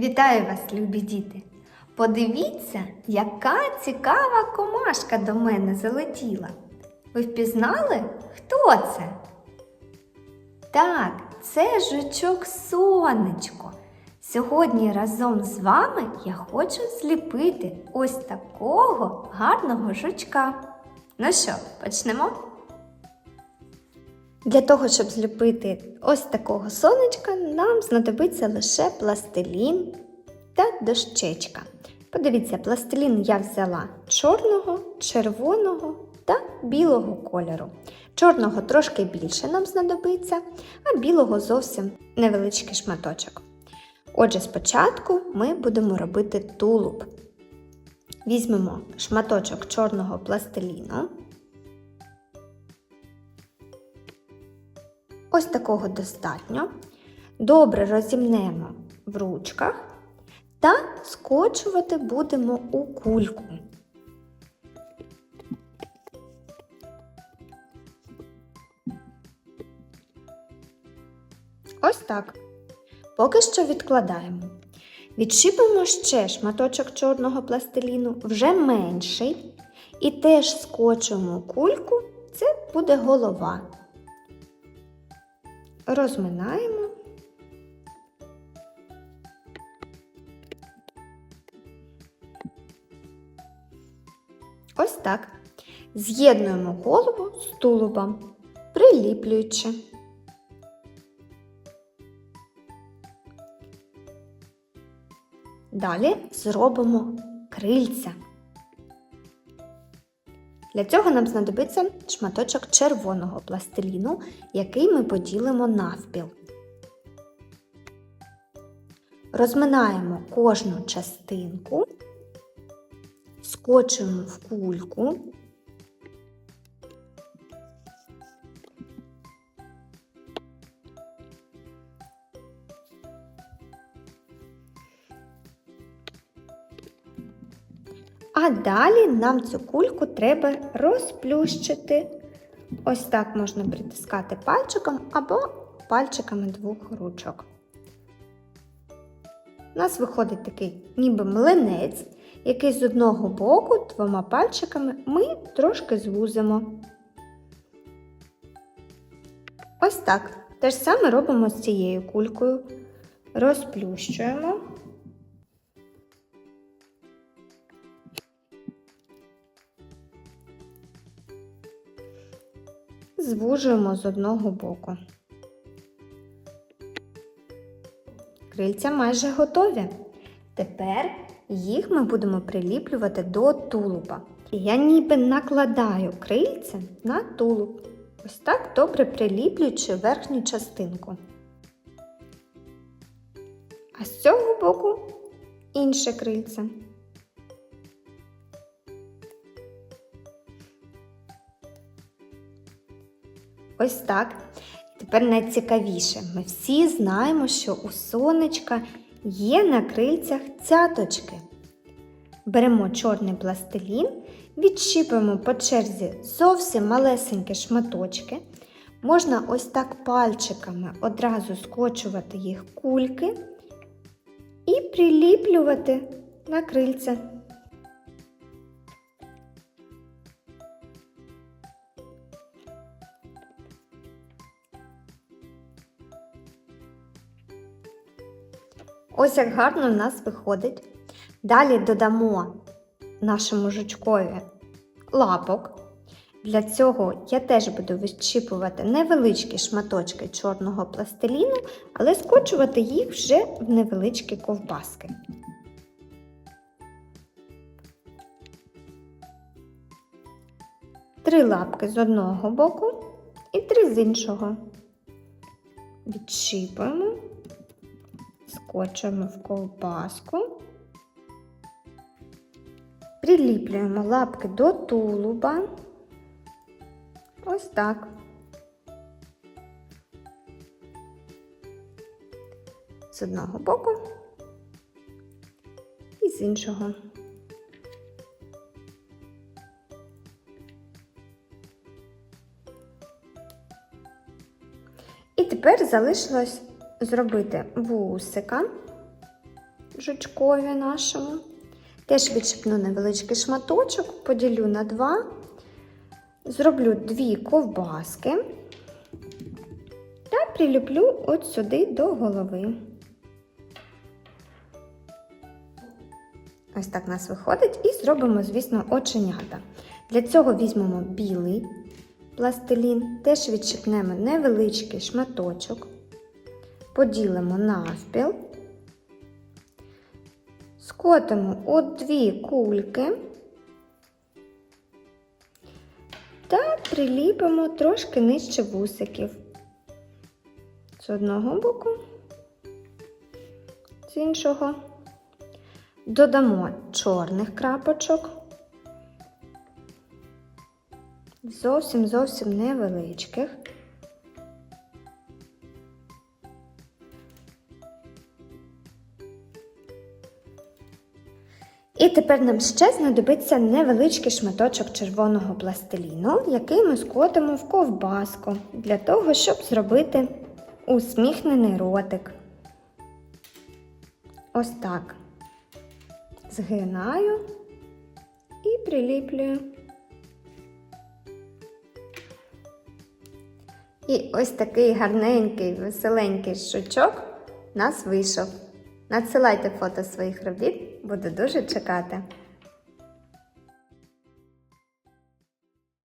Вітаю вас, любі діти! Подивіться, яка цікава комашка до мене залетіла. Ви впізнали, хто це? Так, це жучок сонечко. Сьогодні разом з вами я хочу зліпити ось такого гарного жучка. Ну що, почнемо? Для того, щоб зліпити ось такого сонечка, нам знадобиться лише пластилін та дощечка. Подивіться, пластилін я взяла чорного, червоного та білого кольору. Чорного трошки більше нам знадобиться, а білого зовсім невеличкий шматочок. Отже, спочатку ми будемо робити тулуб. Візьмемо шматочок чорного пластиліну. Ось такого достатньо. Добре розімнемо в ручках та скочувати будемо у кульку. Ось так. Поки що відкладаємо. Відшипимо ще шматочок чорного пластиліну, вже менший, і теж скочуємо кульку, це буде голова. Розминаємо. Ось так. З'єднуємо голову з тулубом, приліплюючи. Далі зробимо крильця. Для цього нам знадобиться шматочок червоного пластиліну, який ми поділимо навпіл. Розминаємо кожну частинку, скочуємо в кульку. А далі нам цю кульку треба розплющити. Ось так можна притискати пальчиком або пальчиками двох ручок. У нас виходить такий ніби млинець, який з одного боку двома пальчиками ми трошки звузимо. Ось так. Те ж саме робимо з цією кулькою. Розплющуємо. Звужуємо з одного боку. Крильця майже готові. Тепер їх ми будемо приліплювати до тулуба. Я ніби накладаю крильця на тулуб. Ось так добре приліплюючи верхню частинку. А з цього боку інше крильце. Ось так. Тепер найцікавіше. Ми всі знаємо, що у сонечка є на крильцях цяточки. Беремо чорний пластилін, відщіпуємо по черзі зовсім малесенькі шматочки. Можна ось так пальчиками одразу скочувати їх кульки і приліплювати на крильця. Ось як гарно в нас виходить. Далі додамо нашому жучкові лапок. Для цього я теж буду відщіпувати невеличкі шматочки чорного пластиліну, але скочувати їх вже в невеличкі ковбаски. Три лапки з одного боку і три з іншого. Відщіпуємо скочуємо в ковбаску, приліплюємо лапки до тулуба. Ось так. З одного боку і з іншого. І тепер залишилось зробити вусика жучкові нашому. Теж відшипну невеличкий шматочок, поділю на два, зроблю дві ковбаски та приліплю от сюди до голови. Ось так у нас виходить, і зробимо, звісно, оченята. Для цього візьмемо білий пластилін, теж відчіпнемо невеличкий шматочок, поділимо навпіл, скотимо у дві кульки та приліпимо трошки нижче вусиків. З одного боку, з іншого. Додамо чорних крапочок, зовсім зовсім невеличких. І тепер нам ще знадобиться невеличкий шматочок червоного пластиліну, який ми скотимо в ковбаску для того, щоб зробити усміхнений ротик. Ось так згинаю і приліплюю. І ось такий гарненький, веселенький шучок у нас вийшов. Надсилайте фото своїх робіт, буду дуже чекати.